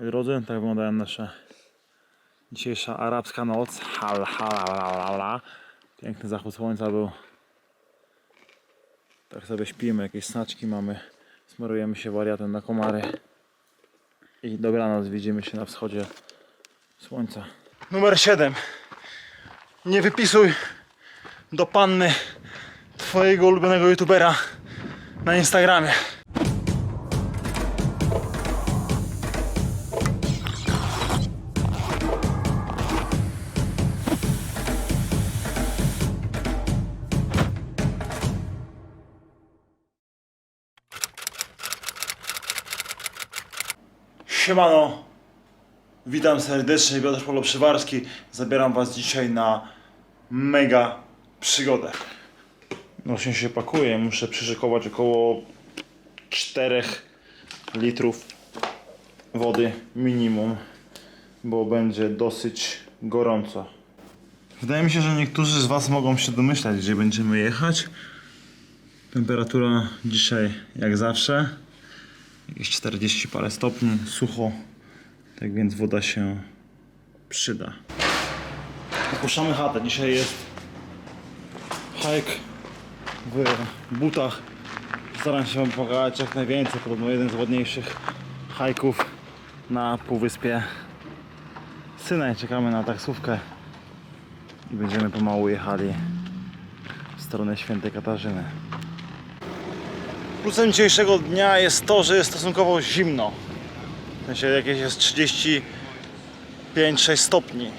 Drodzy, tak wyglądają nasze dzisiejsza arabska noc. Hal, hal, hal, hal. Piękny zachód słońca był. Tak sobie śpimy, jakieś snaczki mamy. Smarujemy się wariatem na komary. I dobranoc widzimy się na wschodzie słońca. Numer 7. Nie wypisuj do panny twojego ulubionego youtubera na Instagramie. Siemano, witam serdecznie, Piotr Polo Przywarski. Zabieram Was dzisiaj na mega przygodę. Właśnie się pakuję, muszę przyszykować około 4 litrów wody minimum, bo będzie dosyć gorąco. Wydaje mi się, że niektórzy z Was mogą się domyślać, gdzie będziemy jechać. Temperatura dzisiaj jak zawsze jakieś 40 parę stopni, sucho, tak więc woda się przyda. Opuszczamy chatę. Dzisiaj jest hike w butach. Staram się Wam pokazać jak najwięcej. Podobno jeden z ładniejszych hajków na Półwyspie Synaj. Czekamy na taksówkę i będziemy pomału jechali w stronę Świętej Katarzyny. Plusem dzisiejszego dnia jest to, że jest stosunkowo zimno. W sensie jakieś jest 35-6 stopni.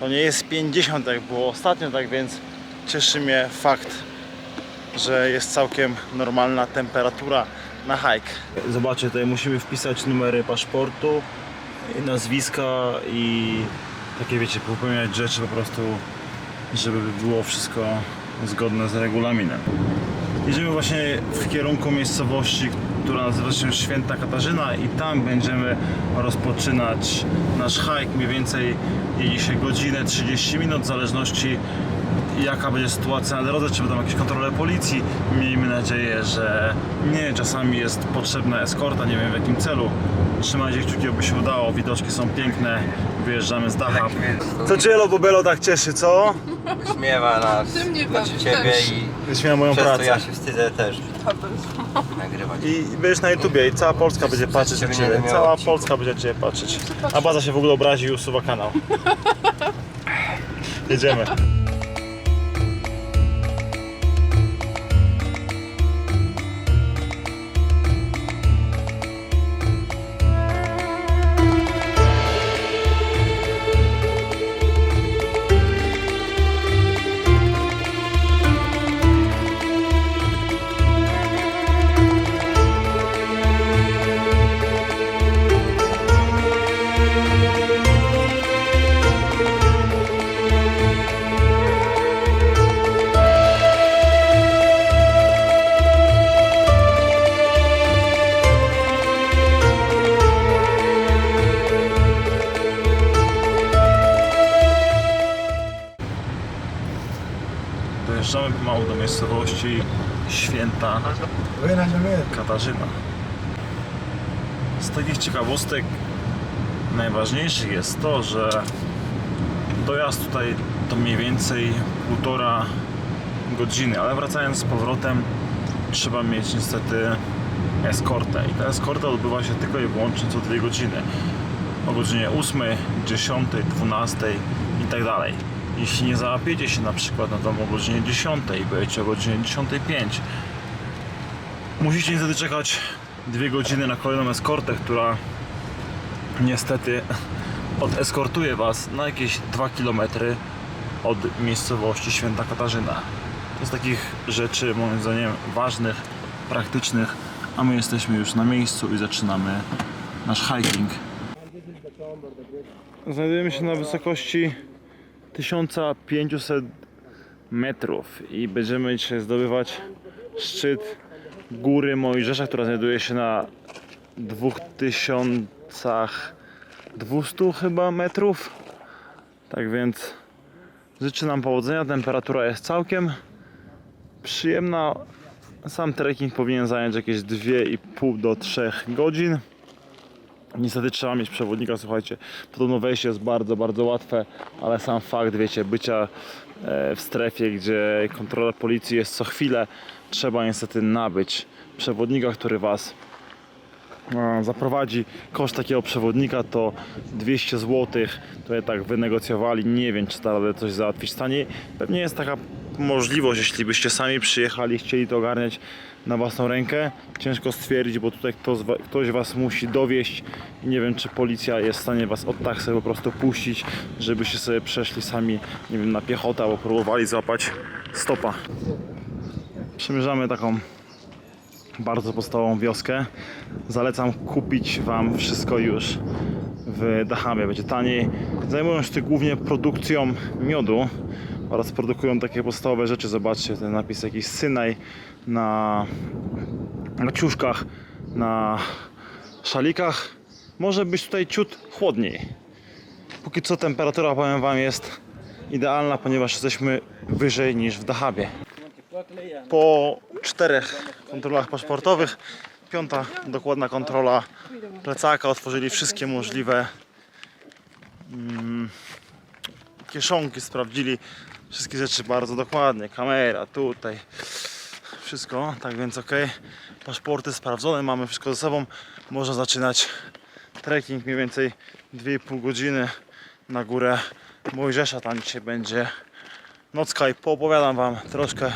To nie jest 50 jak było ostatnio, tak więc cieszy mnie fakt, że jest całkiem normalna temperatura na hike. Zobaczcie, tutaj musimy wpisać numery paszportu, nazwiska i takie wiecie, popełniać rzeczy po prostu, żeby było wszystko zgodne z regulaminem. Jedziemy właśnie w kierunku miejscowości, która nazywa się Święta Katarzyna i tam będziemy rozpoczynać nasz hike. Mniej więcej jedzie się godzinę 30 minut w zależności jaka będzie sytuacja na drodze, czy będą jakieś kontrole policji. Miejmy nadzieję, że nie. Czasami jest potrzebna eskorta, nie wiem w jakim celu. Trzymajcie kciuki, aby się udało. Widoczki są piękne. Wyjeżdżamy z dacha. Co Cielo Bobelo tak cieszy, co? Śmiewa nas, Ty mnie znaczy bawisz ciebie też. i Wyśmiewa moją przez to pracę. ja się wstydzę też nagrywać. I będziesz na YouTubie i cała Polska będzie patrzeć na Ciebie miało Cała odcinku. Polska będzie na Ciebie patrzeć. A Baza się w ogóle obrazi i usuwa kanał. Jedziemy. Z takich ciekawostek najważniejszych jest to, że dojazd tutaj to mniej więcej półtora godziny, ale wracając z powrotem trzeba mieć niestety eskortę. I ta eskorta odbywa się tylko i wyłącznie co dwie godziny. O godzinie 8, 10, 12 i tak dalej. Jeśli nie załapiecie się na przykład na tą o godzinie 10 i będziecie o godzinie 10.05 musicie niestety czekać dwie godziny na kolejną eskortę, która niestety odeskortuje Was na jakieś 2 km od miejscowości Święta Katarzyna. To z takich rzeczy moim zdaniem ważnych, praktycznych, a my jesteśmy już na miejscu i zaczynamy nasz hiking. Znajdujemy się na wysokości 1500 metrów i będziemy dzisiaj zdobywać szczyt góry Mojżesza, która znajduje się na 2200 chyba metrów. Tak więc życzę nam powodzenia. Temperatura jest całkiem przyjemna. Sam trekking powinien zająć jakieś 2,5 do 3 godzin. Niestety trzeba mieć przewodnika, słuchajcie. Podobno wejście jest bardzo, bardzo łatwe, ale sam fakt, wiecie, bycia e, w strefie, gdzie kontrola policji jest co chwilę, trzeba niestety nabyć przewodnika, który was e, zaprowadzi. Koszt takiego przewodnika to 200 zł. Tutaj tak wynegocjowali. Nie wiem, czy da radę coś załatwić taniej. Pewnie jest taka możliwość, jeśli byście sami przyjechali chcieli to ogarniać na własną rękę. Ciężko stwierdzić, bo tutaj ktoś, ktoś was musi dowieść i nie wiem, czy policja jest w stanie was od tak sobie po prostu puścić, żebyście sobie przeszli sami, nie wiem, na piechotę albo próbowali złapać stopa. Przemierzamy taką bardzo podstawową wioskę. Zalecam kupić Wam wszystko już w Dahamie, będzie taniej. Zajmują się głównie produkcją miodu oraz produkują takie podstawowe rzeczy. Zobaczcie ten napis jakiś Synaj na, na ciuszkach, na szalikach. Może być tutaj ciut chłodniej. Póki co temperatura, powiem Wam, jest idealna, ponieważ jesteśmy wyżej niż w Dahabie po czterech kontrolach paszportowych. Piąta dokładna kontrola plecaka. Otworzyli wszystkie możliwe mm, kieszonki, sprawdzili wszystkie rzeczy bardzo dokładnie. Kamera tutaj, wszystko. Tak więc ok. Paszporty sprawdzone, mamy wszystko ze sobą. Można zaczynać trekking mniej więcej 2,5 godziny na górę Mojżesza. Tam dzisiaj będzie nocka i poopowiadam Wam troszkę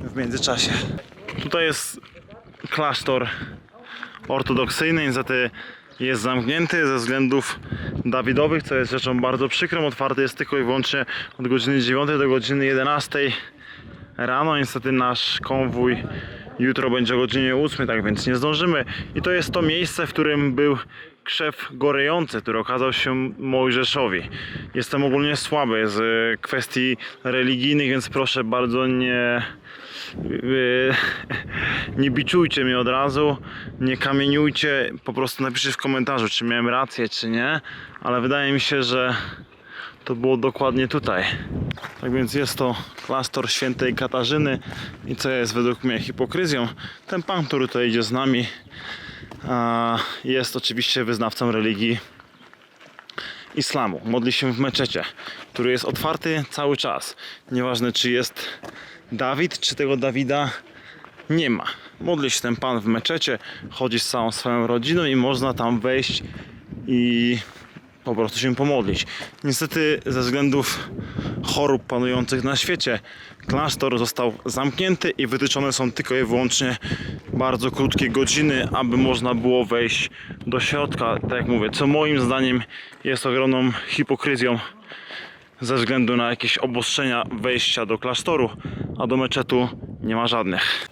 w międzyczasie. Tutaj jest klasztor ortodoksyjny, niestety jest zamknięty ze względów Dawidowych, co jest rzeczą bardzo przykrą. Otwarty jest tylko i wyłącznie od godziny 9 do godziny 11 rano. Niestety nasz konwój jutro będzie o godzinie 8, tak więc nie zdążymy. I to jest to miejsce, w którym był krzew gorejący, który okazał się Mojżeszowi. Jestem ogólnie słaby z kwestii religijnych, więc proszę bardzo nie nie biczujcie mnie od razu, nie kamieniujcie, po prostu napiszcie w komentarzu, czy miałem rację, czy nie, ale wydaje mi się, że to było dokładnie tutaj. Tak więc jest to klasztor świętej Katarzyny i co jest według mnie hipokryzją. Ten pan, który tutaj idzie z nami, jest oczywiście wyznawcą religii islamu. Modli się w meczecie, który jest otwarty cały czas. Nieważne czy jest Dawid, czy tego Dawida nie ma. Modli się ten pan w meczecie, chodzi z całą swoją rodziną i można tam wejść i po prostu się pomodlić. Niestety ze względów chorób panujących na świecie klasztor został zamknięty i wytyczone są tylko i wyłącznie bardzo krótkie godziny, aby można było wejść do środka. Tak jak mówię, co moim zdaniem jest ogromną hipokryzją ze względu na jakieś obostrzenia wejścia do klasztoru, a do meczetu nie ma żadnych.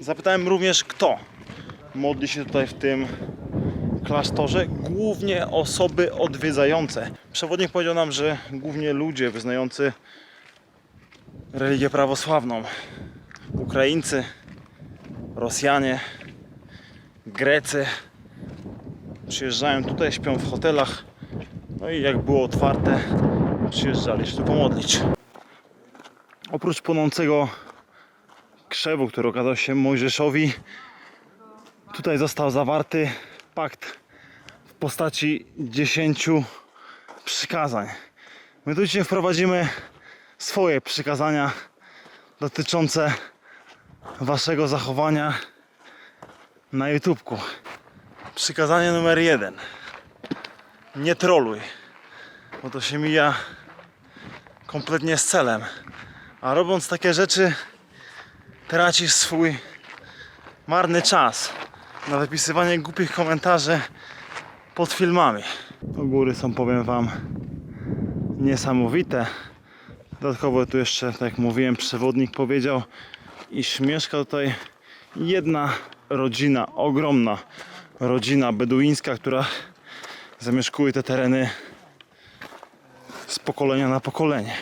Zapytałem również kto modli się tutaj w tym klasztorze, głównie osoby odwiedzające. Przewodnik powiedział nam, że głównie ludzie wyznający religię prawosławną. Ukraińcy, Rosjanie, Grecy przyjeżdżają tutaj, śpią w hotelach. No i jak było otwarte, przyjeżdżali tu pomodlić. Oprócz płonącego krzewu, który okazał się Mojżeszowi, tutaj został zawarty pakt w postaci 10 przykazań. My tu dzisiaj wprowadzimy swoje przykazania dotyczące waszego zachowania na YouTubku. Przykazanie numer jeden. Nie troluj, bo to się mija kompletnie z celem. A robiąc takie rzeczy, tracisz swój marny czas na wypisywanie głupich komentarzy pod filmami. To góry są, powiem Wam, niesamowite. Dodatkowo tu jeszcze, tak jak mówiłem, przewodnik powiedział, iż mieszka tutaj jedna rodzina, ogromna rodzina beduińska, która zamieszkuje te tereny z pokolenia na pokolenie.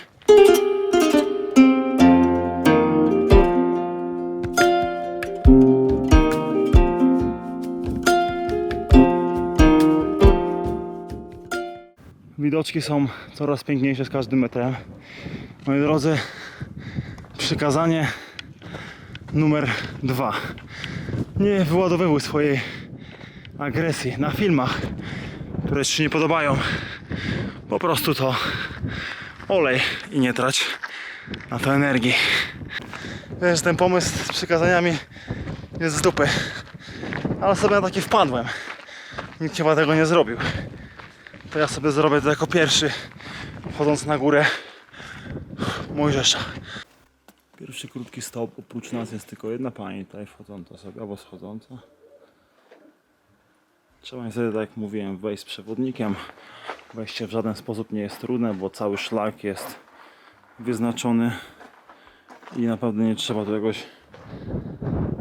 Widoczki są coraz piękniejsze z każdym metrem. Moi drodzy, przykazanie numer dwa. Nie wyładowywuj swojej agresji na filmach, które Ci się nie podobają. Po prostu to olej i nie trać na to energii. Wiesz, ten pomysł z przykazaniami jest z dupy. Ale sobie na taki wpadłem. Nikt chyba tego nie zrobił. To ja sobie zrobię to jako pierwszy, wchodząc na górę Mojżesza. Pierwszy krótki stop, oprócz nas jest tylko jedna pani tutaj wchodząca sobie, albo schodząca. Trzeba niestety, tak jak mówiłem, wejść z przewodnikiem. Wejście w żaden sposób nie jest trudne, bo cały szlak jest wyznaczony i naprawdę nie trzeba tu jakoś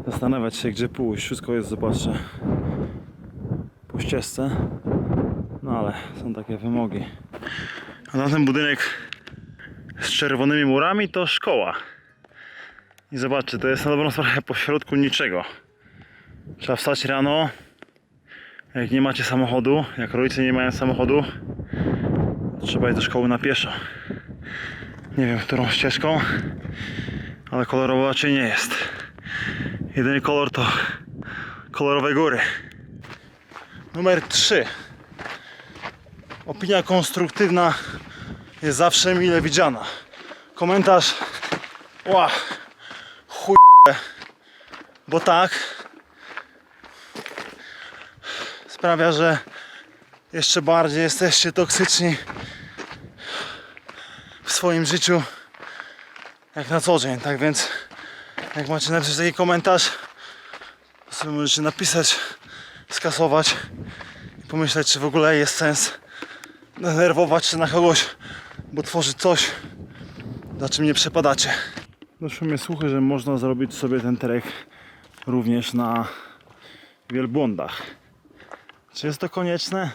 zastanawiać się, gdzie pójść. Wszystko jest, zobaczcie, po ścieżce. No ale są takie wymogi. A na ten budynek z czerwonymi murami to szkoła. I zobaczcie, to jest na dobrą sprawę po środku niczego. Trzeba wstać rano. Jak nie macie samochodu, jak rodzice nie mają samochodu, trzeba iść do szkoły na pieszo. Nie wiem, którą ścieżką, ale kolorowo raczej nie jest. Jedyny kolor to kolorowe góry. Numer 3. Opinia konstruktywna jest zawsze mile widziana. Komentarz. Ła, chuj, bo tak sprawia, że jeszcze bardziej jesteście toksyczni w swoim życiu jak na co dzień. Tak więc, jak macie napisać taki komentarz, to sobie możecie napisać, skasować i pomyśleć, czy w ogóle jest sens denerwować się na kogoś, bo tworzy coś, za czym nie przepadacie. Doszły mnie słuchy, że można zrobić sobie ten trek również na wielbłądach. Czy jest to konieczne?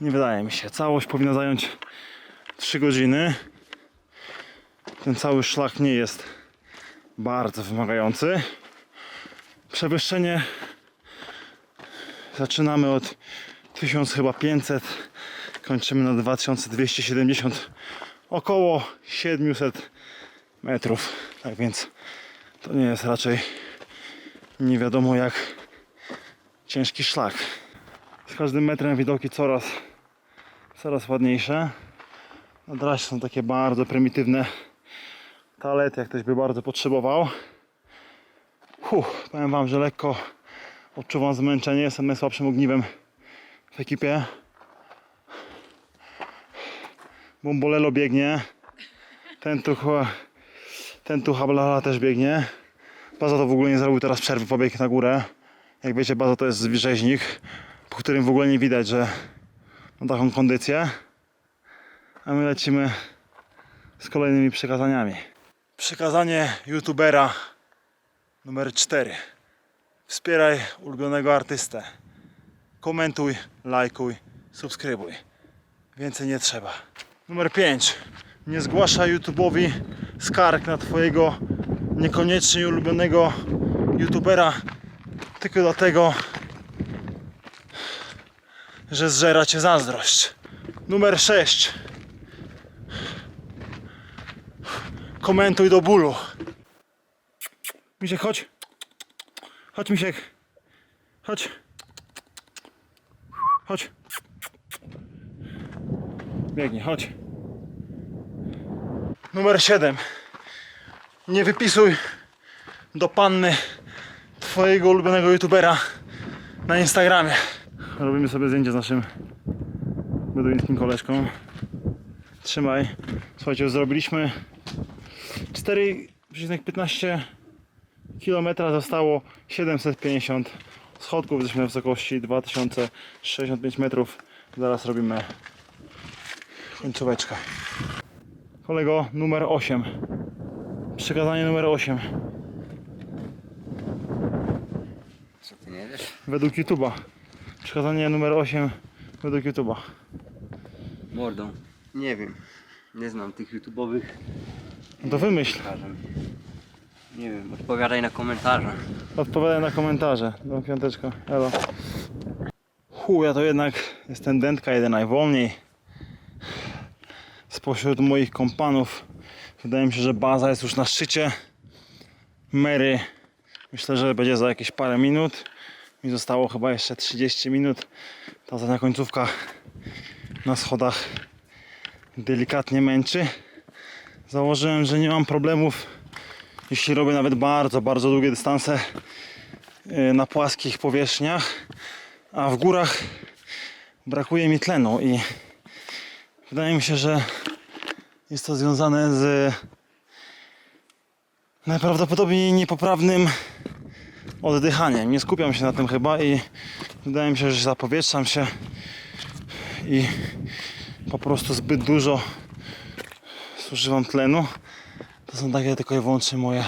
Nie wydaje mi się. Całość powinna zająć 3 godziny. Ten cały szlak nie jest bardzo wymagający. Przewyższenie zaczynamy od 1000 chyba 500 kończymy na 2270 około 700 metrów tak więc to nie jest raczej nie wiadomo jak ciężki szlak każdym metrem widoki coraz coraz ładniejsze na razie są takie bardzo prymitywne talety jak ktoś by bardzo potrzebował Huh, powiem wam, że lekko odczuwam zmęczenie jestem najsłabszym ogniwem w ekipie Bombolelo biegnie. Ten tu ten tu Hablala też biegnie. Baza to w ogóle nie zrobił teraz przerwy, pobiegł na górę. Jak wiecie, Baza to jest rzeźnik, po którym w ogóle nie widać, że ma taką kondycję. A my lecimy z kolejnymi przekazaniami. Przekazanie youtubera numer 4. Wspieraj ulubionego artystę. Komentuj, lajkuj, subskrybuj. Więcej nie trzeba. Numer 5. Nie zgłaszaj YouTube'owi skarg na Twojego niekoniecznie ulubionego YouTubera tylko dlatego, że zżera Cię zazdrość. Numer 6. Komentuj do bólu. Misiek, chodź. Chodź, Misiek. Chodź. Chodź. Biegnie, chodź. Numer 7. Nie wypisuj do panny twojego ulubionego youtubera na Instagramie. Robimy sobie zdjęcie z naszym beduińskim koleżką. Trzymaj. Słuchajcie, zrobiliśmy 4,15 km zostało 750 schodków. Jesteśmy na wysokości 2065 metrów. Zaraz robimy końcóweczkę. Kolego numer 8. Przekazanie numer 8. Co ty nie wiesz? Według YouTube'a. Przekazanie numer 8 według YouTube'a. Mordą. Nie wiem. Nie znam tych youtubowych. No to wymyśl. Nie wiem, odpowiadaj na komentarze. Odpowiadaj na komentarze. No piąteczka. Elo. Hu, ja to jednak jestem dętka jeden najwolniej. Spośród moich kompanów wydaje mi się, że baza jest już na szczycie. Mary myślę, że będzie za jakieś parę minut. Mi zostało chyba jeszcze 30 minut. Ta ostatnia końcówka na schodach delikatnie męczy. Założyłem, że nie mam problemów, jeśli robię nawet bardzo, bardzo długie dystanse yy, na płaskich powierzchniach, a w górach brakuje mi tlenu i wydaje mi się, że jest to związane z najprawdopodobniej niepoprawnym oddychaniem. Nie skupiam się na tym chyba i wydaje mi się, że zapowietrzam się i po prostu zbyt dużo zużywam tlenu. To są takie tylko i wyłącznie moje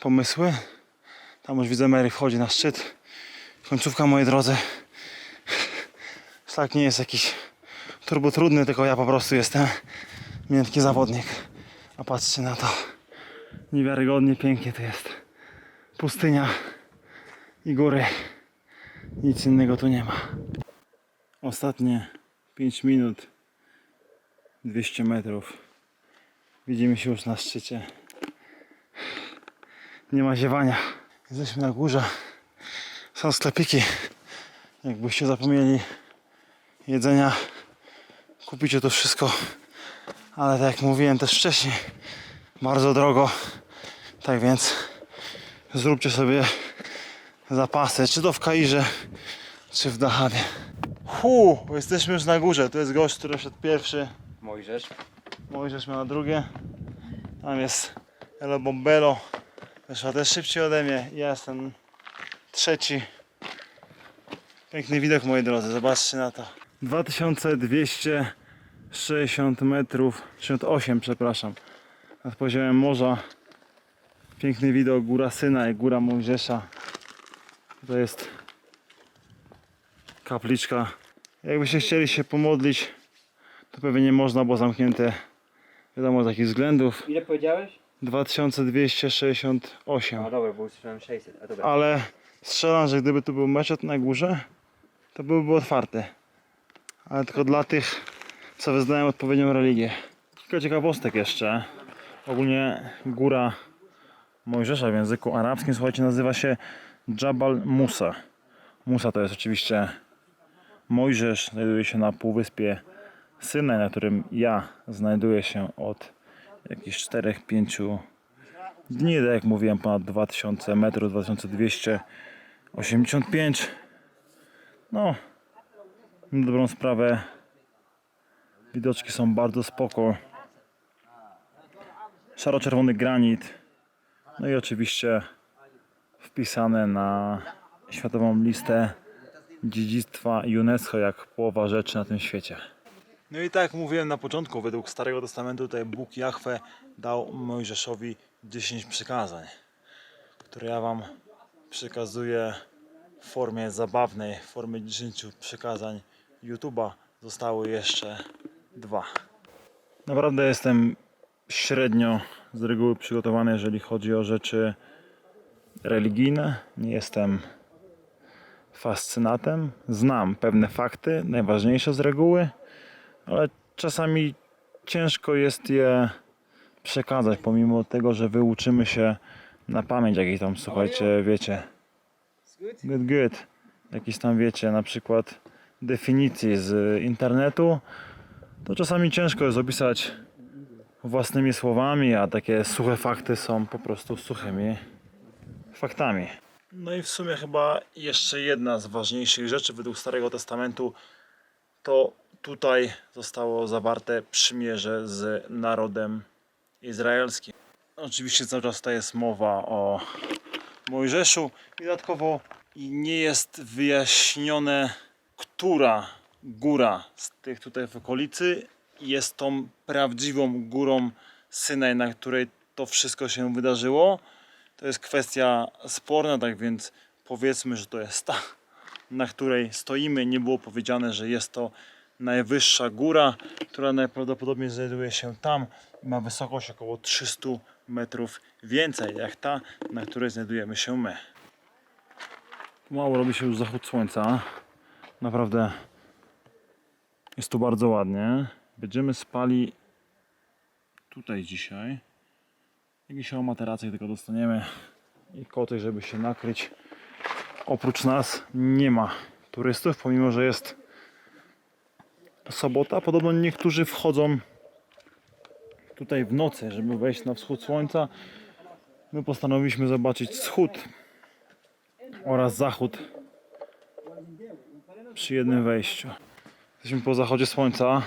pomysły. Tam już widzę Mary wchodzi na szczyt. Końcówka mojej drodze. Szlak nie jest jakiś turbo trudny, tylko ja po prostu jestem miękki zawodnik. A patrzcie na to. Niewiarygodnie pięknie to jest. Pustynia i góry. Nic innego tu nie ma. Ostatnie 5 minut. 200 metrów. Widzimy się już na szczycie. Nie ma ziewania. Jesteśmy na górze. Są sklepiki. Jakbyście zapomnieli jedzenia, kupicie to wszystko. Ale tak jak mówiłem też wcześniej, bardzo drogo. Tak więc zróbcie sobie zapasy, czy to w Kairze, czy w Dahawie. Hu, jesteśmy już na górze. To jest gość, który szedł pierwszy. Mojżesz. Mojżesz miał na drugie. Tam jest Elo Bombelo. Wyszła też szybciej ode mnie. Ja jestem trzeci. Piękny widok moi drodzy, zobaczcie na to. 2260 metrów, 68 przepraszam. Nad poziomem morza. Piękny widok, góra Syna i góra Mojżesza. To jest kapliczka. Jakbyście chcieli się pomodlić, to pewnie nie można, bo zamknięte wiadomo z jakich względów. Ile powiedziałeś? 2268. A dobra, bo usłyszałem 600. A dobra. Ale strzelam, że gdyby tu był meczet na górze, to byłby otwarty. Ale tylko dla tych, co wyznają odpowiednią religię. Kilka ciekawostek jeszcze. Ogólnie góra Mojżesza w języku arabskim, słuchajcie, nazywa się Jabal Musa. Musa to jest oczywiście Mojżesz, znajduje się na półwyspie Synaj, na którym ja znajduję się od jakichś 4-5 dni, tak jak mówiłem, ponad 2000 metrów, 2285. No, na dobrą sprawę widoczki są bardzo spoko. Szaro-czerwony granit. No i oczywiście wpisane na światową listę dziedzictwa UNESCO jak połowa rzeczy na tym świecie. No i tak jak mówiłem na początku, według Starego Testamentu tutaj Bóg Jahwe dał Mojżeszowi 10 przykazań, które ja Wam przekazuję w formie zabawnej, w formie 10 przykazań YouTube'a. Zostały jeszcze dwa. Naprawdę jestem średnio z reguły przygotowany, jeżeli chodzi o rzeczy religijne. Nie jestem fascynatem. Znam pewne fakty, najważniejsze z reguły, ale czasami ciężko jest je przekazać, pomimo tego, że wyuczymy się na pamięć jakiejś tam, słuchajcie, wiecie, good, good, jakieś tam, wiecie, na przykład definicji z internetu, to czasami ciężko jest opisać własnymi słowami, a takie suche fakty są po prostu suchymi faktami. No i w sumie chyba jeszcze jedna z ważniejszych rzeczy według Starego Testamentu to tutaj zostało zawarte przymierze z narodem izraelskim. Oczywiście cały czas tutaj jest mowa o Mojżeszu. I dodatkowo nie jest wyjaśnione, która góra z tych tutaj w okolicy jest tą prawdziwą górą Synaj, na której to wszystko się wydarzyło. To jest kwestia sporna, tak więc powiedzmy, że to jest ta, na której stoimy. Nie było powiedziane, że jest to najwyższa góra, która najprawdopodobniej znajduje się tam i ma wysokość około 300 metrów więcej, jak ta, na której znajdujemy się my. Mało robi się już zachód słońca. Naprawdę jest tu bardzo ładnie. Będziemy spali tutaj dzisiaj. Jakiś o materacjach tylko dostaniemy i koty, żeby się nakryć. oprócz nas nie ma turystów, pomimo że jest sobota. Podobno niektórzy wchodzą tutaj w nocy, żeby wejść na wschód słońca. My postanowiliśmy zobaczyć wschód oraz zachód przy jednym wejściu. Jesteśmy po zachodzie słońca.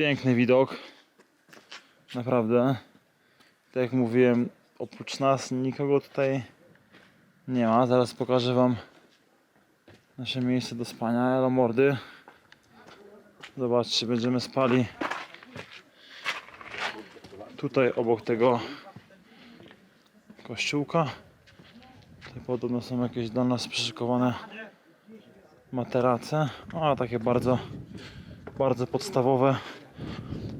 Piękny widok. Naprawdę. Tak jak mówiłem, oprócz nas nikogo tutaj nie ma. Zaraz pokażę Wam nasze miejsce do spania. Elo mordy. Zobaczcie, będziemy spali tutaj obok tego kościółka. Tutaj podobno są jakieś dla nas przyszykowane materace. A takie bardzo, bardzo podstawowe.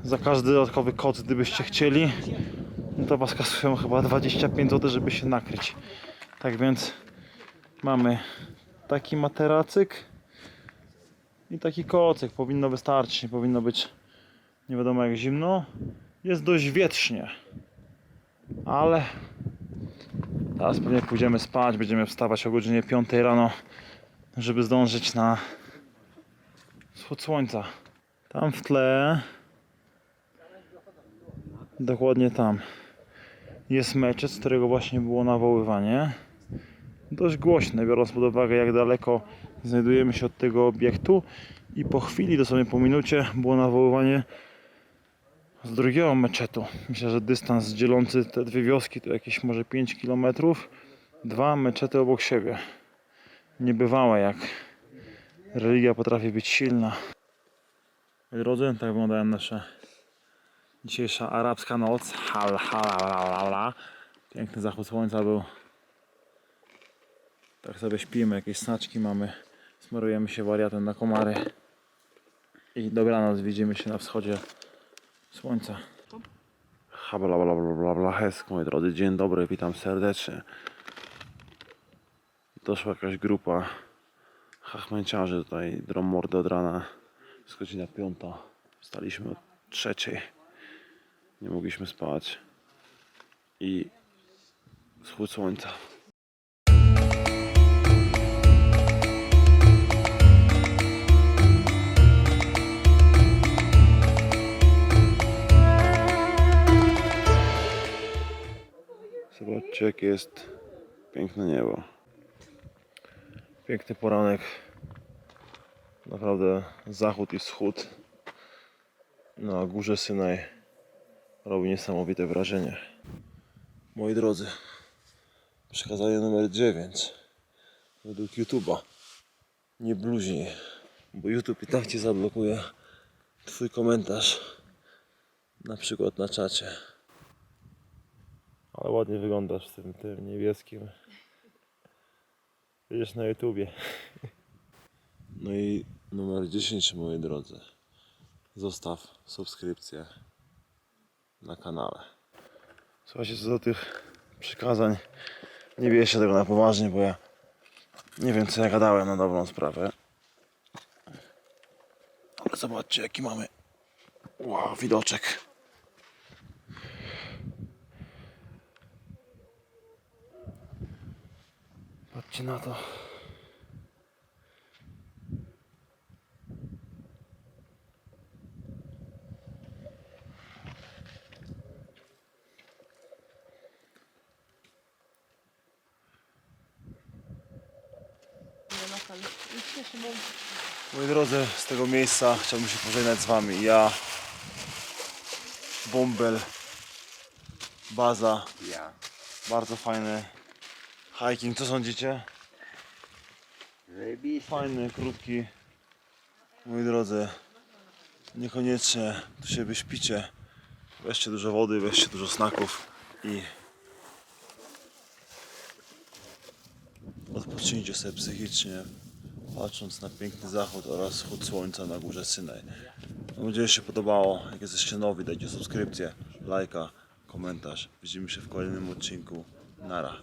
Za każdy dodatkowy kod, gdybyście chcieli, no to was kasują chyba 25 zł, żeby się nakryć. Tak więc mamy taki materacyk i taki kocyk. Powinno wystarczyć, nie powinno być nie wiadomo jak zimno. Jest dość wietrznie, ale teraz pewnie pójdziemy spać. Będziemy wstawać o godzinie 5 rano, żeby zdążyć na wschód słońca. Tam w tle, dokładnie tam, jest meczet, z którego właśnie było nawoływanie. Dość głośne, biorąc pod uwagę, jak daleko znajdujemy się od tego obiektu. I po chwili, dosłownie po minucie, było nawoływanie z drugiego meczetu. Myślę, że dystans dzielący te dwie wioski to jakieś może 5 km. Dwa meczety obok siebie. Niebywałe jak religia potrafi być silna. Drodzy, tak wyglądają nasze dzisiejsza arabska noc. Hal, hal, hal, hal. Piękny zachód słońca był. Tak sobie śpimy, jakieś snaczki mamy. Smarujemy się wariatem na komary. I dobranoc widzimy się na wschodzie słońca. Habla bla bla bla bla hesk, moi drodzy, dzień dobry, witam serdecznie. Doszła jakaś grupa hachmęciarzy tutaj, drą mordę od rana. Jest godzina piąta, wstaliśmy o trzeciej. Nie mogliśmy spać. I wschód słońca. Zobaczcie, jest piękne niebo. Piękny poranek. Naprawdę zachód i wschód na górze Synaj robi niesamowite wrażenie. Moi drodzy, przekazanie numer 9 według YouTube'a. Nie bluźnij, bo YouTube i tak ci zablokuje twój komentarz. Na przykład na czacie. Ale ładnie wyglądasz w tym, tym niebieskim. Będziesz na YouTubie. No i numer 10, moi drodzy. Zostaw subskrypcję na kanale. Słuchajcie, co do tych przykazań, nie bierzcie tego na poważnie, bo ja nie wiem, co ja gadałem na dobrą sprawę. Ale zobaczcie, jaki mamy wow, widoczek. Patrzcie na to. Moi drodzy, z tego miejsca chciałbym się pożegnać z wami. Ja, Bąbel, Baza, Ja. bardzo fajny hiking. Co sądzicie? Zajebiście. Fajny, krótki. Moi drodzy, niekoniecznie tu się wyśpicie. Weźcie dużo wody, weźcie dużo snaków i odpocznijcie sobie psychicznie, patrząc na piękny zachód oraz wschód słońca na górze Synaj. Mam nadzieję, że się podobało. Jak jesteście nowi, dajcie subskrypcję, lajka, komentarz. Widzimy się w kolejnym odcinku. Nara.